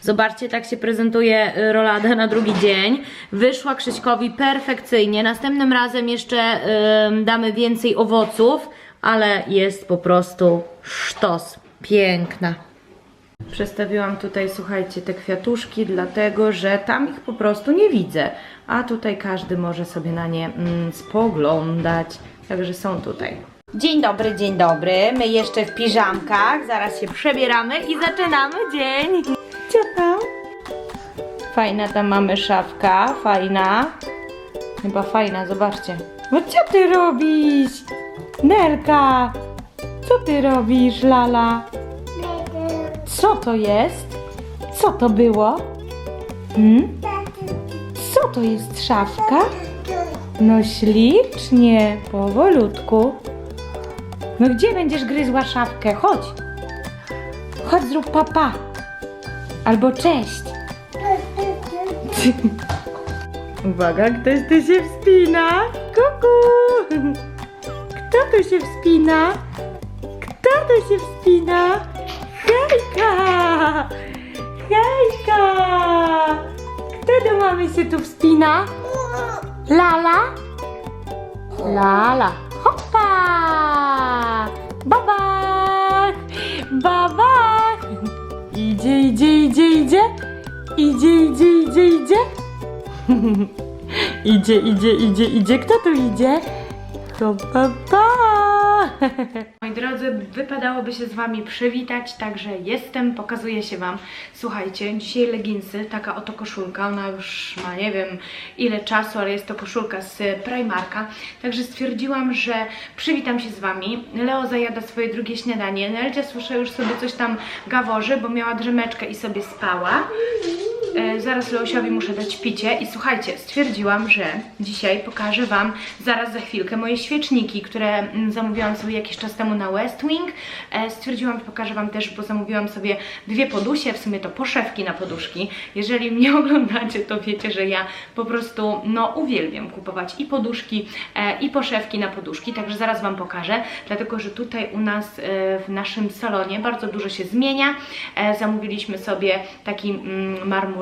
Zobaczcie, tak się prezentuje y, rolada na drugi dzień. Wyszła Krzyśkowi perfekcyjnie. Następnym razem jeszcze ym, damy więcej owoców, ale jest po prostu sztos. Piękna. Przestawiłam tutaj, słuchajcie, te kwiatuszki, dlatego że tam ich po prostu nie widzę. A tutaj każdy może sobie na nie mm, spoglądać. Także są tutaj. Dzień dobry, dzień dobry. My jeszcze w piżamkach. Zaraz się przebieramy i zaczynamy dzień. Co tam? Fajna tam mamy szafka, fajna. Chyba fajna, zobaczcie. No co ty robisz? Nelka! Co ty robisz, Lala? Co to jest? Co to było? Hmm? Co to jest szafka? No ślicznie, powolutku. No gdzie będziesz gryzła szafkę? Chodź. Chodź, zrób papa. Albo cześć. Uwaga, ktoś tu się wspina. Kuku. Kto tu się wspina? Kto tu się wspina? Hejka! Hejka! Kto do mamy się tu wspina? Lala? Lala. Hopa! Babach! Babach! Idzie, idzie, idzie, idzie. Idzie, idzie, idzie, idzie. idzie, idzie, idzie, idzie. Kto tu idzie? Hopa, pa! Moi drodzy, wypadałoby się z Wami przywitać, także jestem, pokazuję się Wam. Słuchajcie, dzisiaj leginsy, taka oto koszulka, ona już ma nie wiem ile czasu, ale jest to koszulka z Primarka, także stwierdziłam, że przywitam się z Wami. Leo zajada swoje drugie śniadanie, Nelcia słyszę już sobie coś tam gaworzy, bo miała drzemeczkę i sobie spała. E, zaraz Leosiowi muszę dać picie i słuchajcie, stwierdziłam, że dzisiaj pokażę Wam zaraz za chwilkę moje świeczniki, które mm, zamówiłam sobie jakiś czas temu na West Wing. E, stwierdziłam, że pokażę Wam też, bo zamówiłam sobie dwie podusie, w sumie to poszewki na poduszki. Jeżeli mnie oglądacie, to wiecie, że ja po prostu no uwielbiam kupować i poduszki, e, i poszewki na poduszki, także zaraz Wam pokażę, dlatego że tutaj u nas w naszym salonie bardzo dużo się zmienia. Zamówiliśmy sobie taki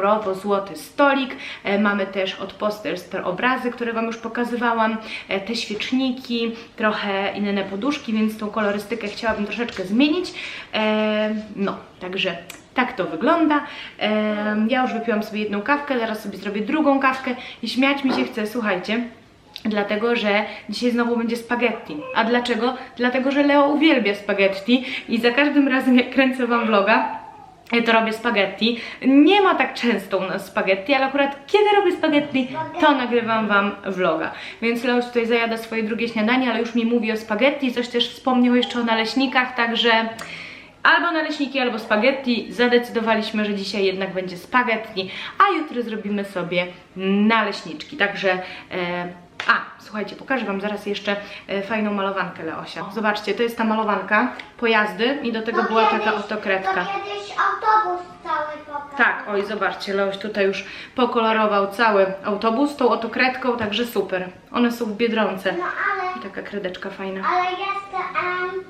mm, marmurowo-złoty stolik, e, mamy też od Posters te obrazy, które Wam już pokazywałam, e, te świeczniki, trochę inne poduszki, więc tą kolorystykę chciałabym troszeczkę zmienić. E, no, także tak to wygląda. Ja już wypiłam sobie jedną kawkę, zaraz sobie zrobię drugą kawkę i śmiać mi się chce, słuchajcie. Dlatego, że dzisiaj znowu będzie spaghetti. A dlaczego? Dlatego, że Leo uwielbia spaghetti i za każdym razem jak kręcę Wam vloga, ja to robię spaghetti. Nie ma tak często u nas spaghetti, ale akurat kiedy robię spaghetti, to nagrywam Wam vloga. Więc Leo tutaj zajada swoje drugie śniadanie, ale już mi mówi o spaghetti, coś też wspomniał jeszcze o naleśnikach, także albo naleśniki, albo spaghetti. Zadecydowaliśmy, że dzisiaj jednak będzie spaghetti, a jutro zrobimy sobie naleśniczki. Także... E, a, słuchajcie, pokażę Wam zaraz jeszcze e, fajną malowankę Leosia. Zobaczcie, to jest ta malowanka, pojazdy i do tego była taka oto kredka. To kiedyś autobus cały pokazał. Tak, oj, zobaczcie, Leoś tutaj już pokolorował cały autobus tą oto kredką, także super. One są w Biedronce. No ale, I taka kredeczka fajna. ale jest em,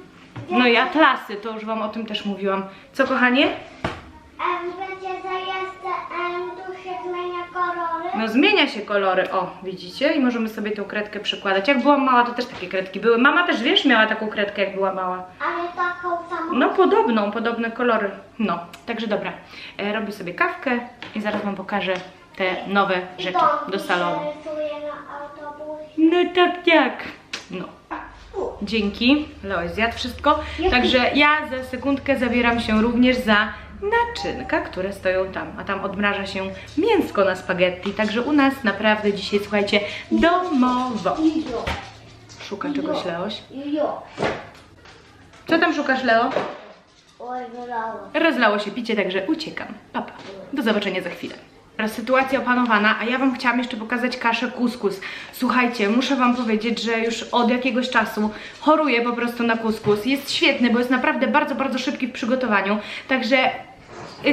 No i atlasy, to już Wam o tym też mówiłam. Co, kochanie? em, będzie za jest em, tu się zmienia kolory. No zmienia się kolory, o, widzicie? I możemy sobie tą kredkę przekładać. Jak byłam mała, to też takie kredki były. Mama też, wiesz, miała taką kredkę, jak była mała. Ale taką samą. No podobną, podobne kolory. No, także dobra. E, robię sobie kawkę i zaraz Wam pokażę te nowe rzeczy do salonu. No tak, tak. No. Dzięki. Leoś zjadł wszystko. Także ja za sekundkę zabieram się również za naczynka, które stoją tam. A tam odmraża się mięsko na spaghetti. Także u nas naprawdę dzisiaj, słuchajcie, domowo. Szuka czegoś Leoś. Co tam szukasz Leo? Rozlało się picie, także uciekam. Papa. Do zobaczenia za chwilę. Teraz sytuacja opanowana, a ja Wam chciałam jeszcze pokazać kaszę kuskus. Słuchajcie, muszę Wam powiedzieć, że już od jakiegoś czasu choruję po prostu na kuskus. Jest świetny, bo jest naprawdę bardzo, bardzo szybki w przygotowaniu. Także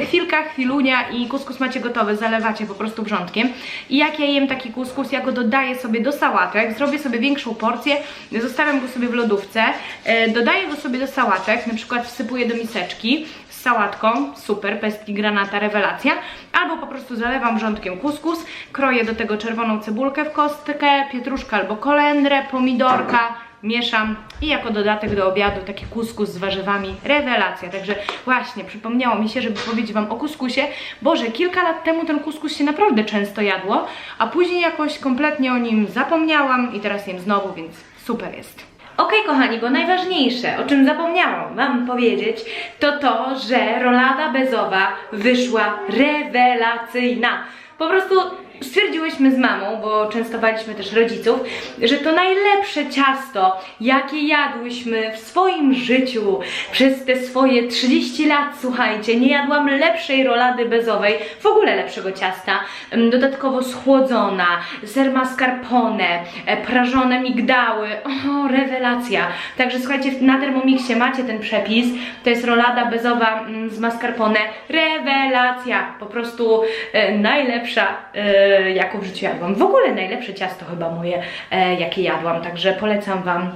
chwilka, chwilunia i kuskus macie gotowy, zalewacie po prostu wrzątkiem. I jak ja jem taki kuskus, ja go dodaję sobie do sałatek, zrobię sobie większą porcję, zostawiam go sobie w lodówce, e, dodaję go sobie do sałatek, na przykład wsypuję do miseczki sałatką, super, pestki granata, rewelacja, albo po prostu zalewam wrzątkiem kuskus, kroję do tego czerwoną cebulkę w kostkę, pietruszkę albo kolendrę, pomidorka, mieszam i jako dodatek do obiadu taki kuskus z warzywami, rewelacja. Także właśnie przypomniało mi się, żeby powiedzieć Wam o kuskusie. Boże, kilka lat temu ten kuskus się naprawdę często jadło, a później jakoś kompletnie o nim zapomniałam i teraz jem znowu, więc super jest. Okej, kochani, bo najważniejsze, o czym zapomniałam Wam powiedzieć, to to, że rolada bezowa wyszła rewelacyjna. Po prostu stwierdziłyśmy z mamą, bo częstowaliśmy też rodziców, że to najlepsze ciasto, jakie jadłyśmy w swoim życiu przez te swoje 30 lat, słuchajcie, nie jadłam lepszej rolady bezowej, w ogóle lepszego ciasta, Ym, dodatkowo schłodzona, ser mascarpone, e, prażone migdały, o, rewelacja. Także słuchajcie, na Thermomixie macie ten przepis, to jest rolada bezowa mm, z mascarpone, rewelacja, po prostu e, najlepsza, e, jaką w życiu jadłam. W ogóle najlepsze ciasto chyba moje, e, jakie jadłam, także polecam Wam.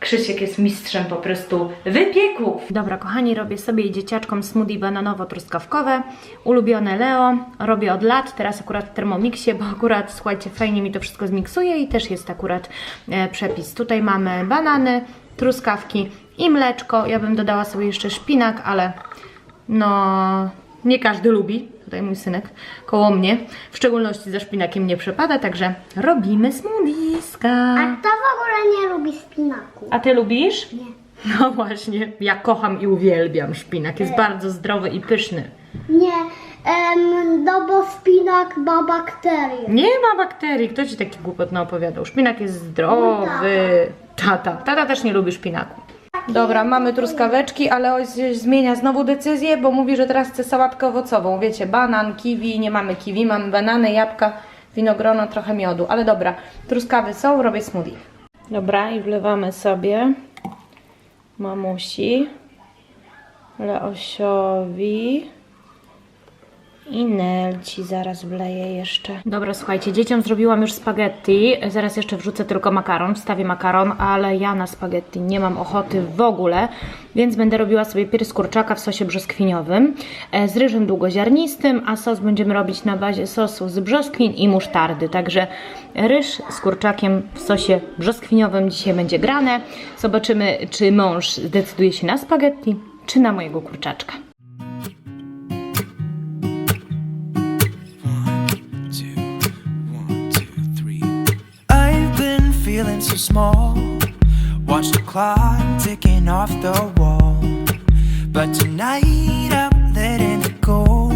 Krzysiek jest mistrzem po prostu wypieków. Dobra, kochani, robię sobie i dzieciaczkom smoothie bananowo-truskawkowe. Ulubione Leo. Robię od lat, teraz akurat w Thermomixie, bo akurat, słuchajcie, fajnie mi to wszystko zmiksuje i też jest akurat e, przepis. Tutaj mamy banany, truskawki i mleczko. Ja bym dodała sobie jeszcze szpinak, ale no nie każdy lubi. Tutaj mój synek koło mnie. W szczególności ze szpinakiem nie przepada, także robimy smoothieska. A kto w ogóle nie lubi spinaku? A ty lubisz? Nie. No właśnie, ja kocham i uwielbiam szpinak. Jest bardzo zdrowy i pyszny. Nie, em, no bo spinak ma bakterie. Nie ma bakterii. Kto ci taki głupot naopowiadał? Szpinak jest zdrowy. Tata. Tata też nie lubi szpinaku. Dobra, mamy truskaweczki, ale oj, zmienia znowu decyzję, bo mówi, że teraz chce sałatkę owocową. Wiecie, banan, kiwi, nie mamy kiwi, mamy banany, jabłka, winogrono, trochę miodu. Ale dobra, truskawy są, robię smoothie. Dobra, i wlewamy sobie mamusi, Leosiowi i Nelci zaraz wleję jeszcze. Dobra, słuchajcie, dzieciom zrobiłam już spaghetti. Zaraz jeszcze wrzucę tylko makaron, wstawię makaron, ale ja na spaghetti nie mam ochoty w ogóle, więc będę robiła sobie pier z kurczaka w sosie brzoskwiniowym e, z ryżem długoziarnistym, a sos będziemy robić na bazie sosu z brzoskwin i musztardy. Także ryż z kurczakiem w sosie brzoskwiniowym dzisiaj będzie grane. Zobaczymy, czy mąż zdecyduje się na spaghetti, czy na mojego kurczaczka. Small. Watch the clock ticking off the wall. But tonight I'm letting it go.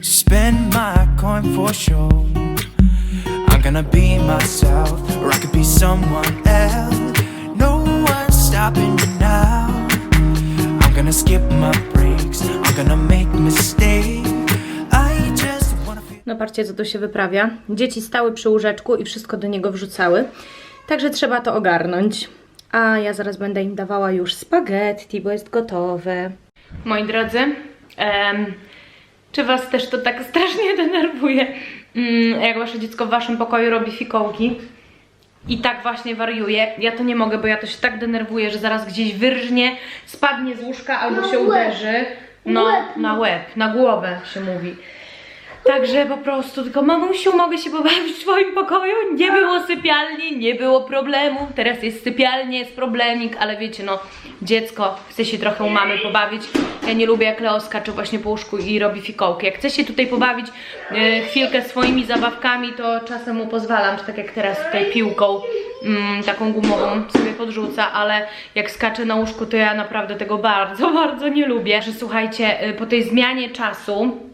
Spend my coin for. I'm gonna be myself, or I could be someone else. No one's stopping me now. I'm gonna skip my breaks. I'm gonna make mistakes. No patrzcie, co tu się wyprawia. Dzieci stały przy łóżeczku i wszystko do niego wrzucały. Także trzeba to ogarnąć. A ja zaraz będę im dawała już spaghetti, bo jest gotowe. Moi drodzy, em, czy was też to tak strasznie denerwuje, mm, jak wasze dziecko w waszym pokoju robi fikołki? I tak właśnie wariuje. Ja to nie mogę, bo ja to się tak denerwuję, że zaraz gdzieś wyrżnie, spadnie z łóżka albo Na się łeb. uderzy. No, Łeb. na łeb, na głowę się mówi. Także po prostu, tylko mamusiu, mogę się pobawić w swoim pokoju? Nie było sypialni, nie było problemu. Teraz jest sypialnie, jest problemik, ale wiecie, no, dziecko chce się trochę u mamy pobawić. Ja nie lubię, jak Leo skacze właśnie po łóżku i robi fikołki. Jak chce się tutaj pobawić e, chwilkę swoimi zabawkami, to czasem mu pozwalam, czy tak jak teraz tutaj piłką, mm, taką gumową sobie podrzuca, ale jak skacze na łóżku, to ja naprawdę tego bardzo, bardzo nie lubię. Że słuchajcie, e, po tej zmianie czasu,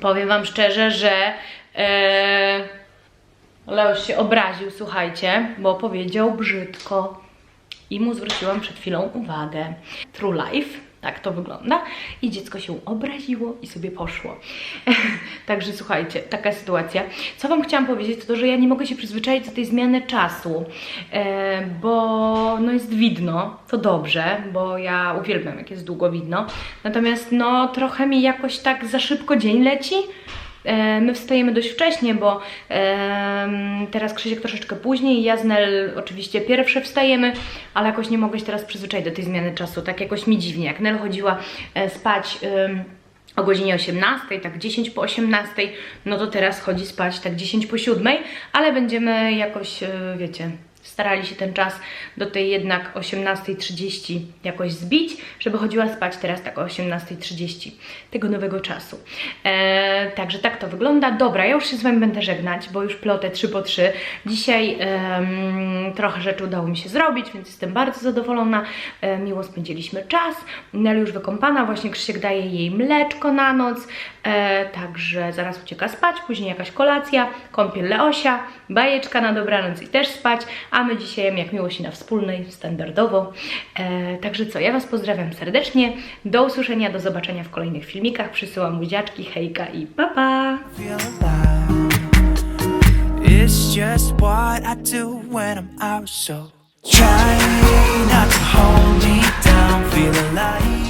powiem Wam szczerze, że e, Leoś się obraził, słuchajcie, bo powiedział brzydko. I mu zwróciłam przed chwilą uwagę. True life, tak to wygląda. I dziecko się obraziło i sobie poszło. Także słuchajcie, taka sytuacja. Co Wam chciałam powiedzieć, to to, że ja nie mogę się przyzwyczaić do tej zmiany czasu, e, bo no jest widno, to dobrze, bo ja uwielbiam jak jest długo widno. Natomiast no trochę mi jakoś tak za szybko dzień leci. E, My wstajemy dość wcześnie, bo teraz Krzysiek troszeczkę później, ja z Nel oczywiście pierwsze wstajemy, ale jakoś nie mogę się teraz przyzwyczaić do tej zmiany czasu, tak jakoś mi dziwnie. Jak Nel chodziła e, spać o godzinie 18, tak 10 po 18, no to teraz chodzi spać tak 10 po 7, ale będziemy jakoś, e, wiecie, starali się ten czas do tej jednak 18.30 jakoś zbić, żeby chodziła spać teraz tak o 18.30 tego nowego czasu. E, także tak to wygląda. Dobra, ja już się z Wami będę żegnać, bo już plotę 3 po 3. Dzisiaj em, trochę rzeczy udało mi się zrobić, więc jestem bardzo zadowolona. E, miło spędziliśmy czas. Nelly już wykąpana, właśnie Krzysiek daje jej mleczko na noc, e, także zaraz ucieka spać, później jakaś kolacja, kąpiel Leosia, bajeczka na dobranoc i też spać, a my dzisiaj jak miłości na wspólnej, standardowo. E, także co, ja Was pozdrawiam serdecznie, do usłyszenia, do zobaczenia w kolejnych filmikach, przysyłam buziaczki, hejka i pa pa! It's just what I do when I'm out, so try not to hold me down.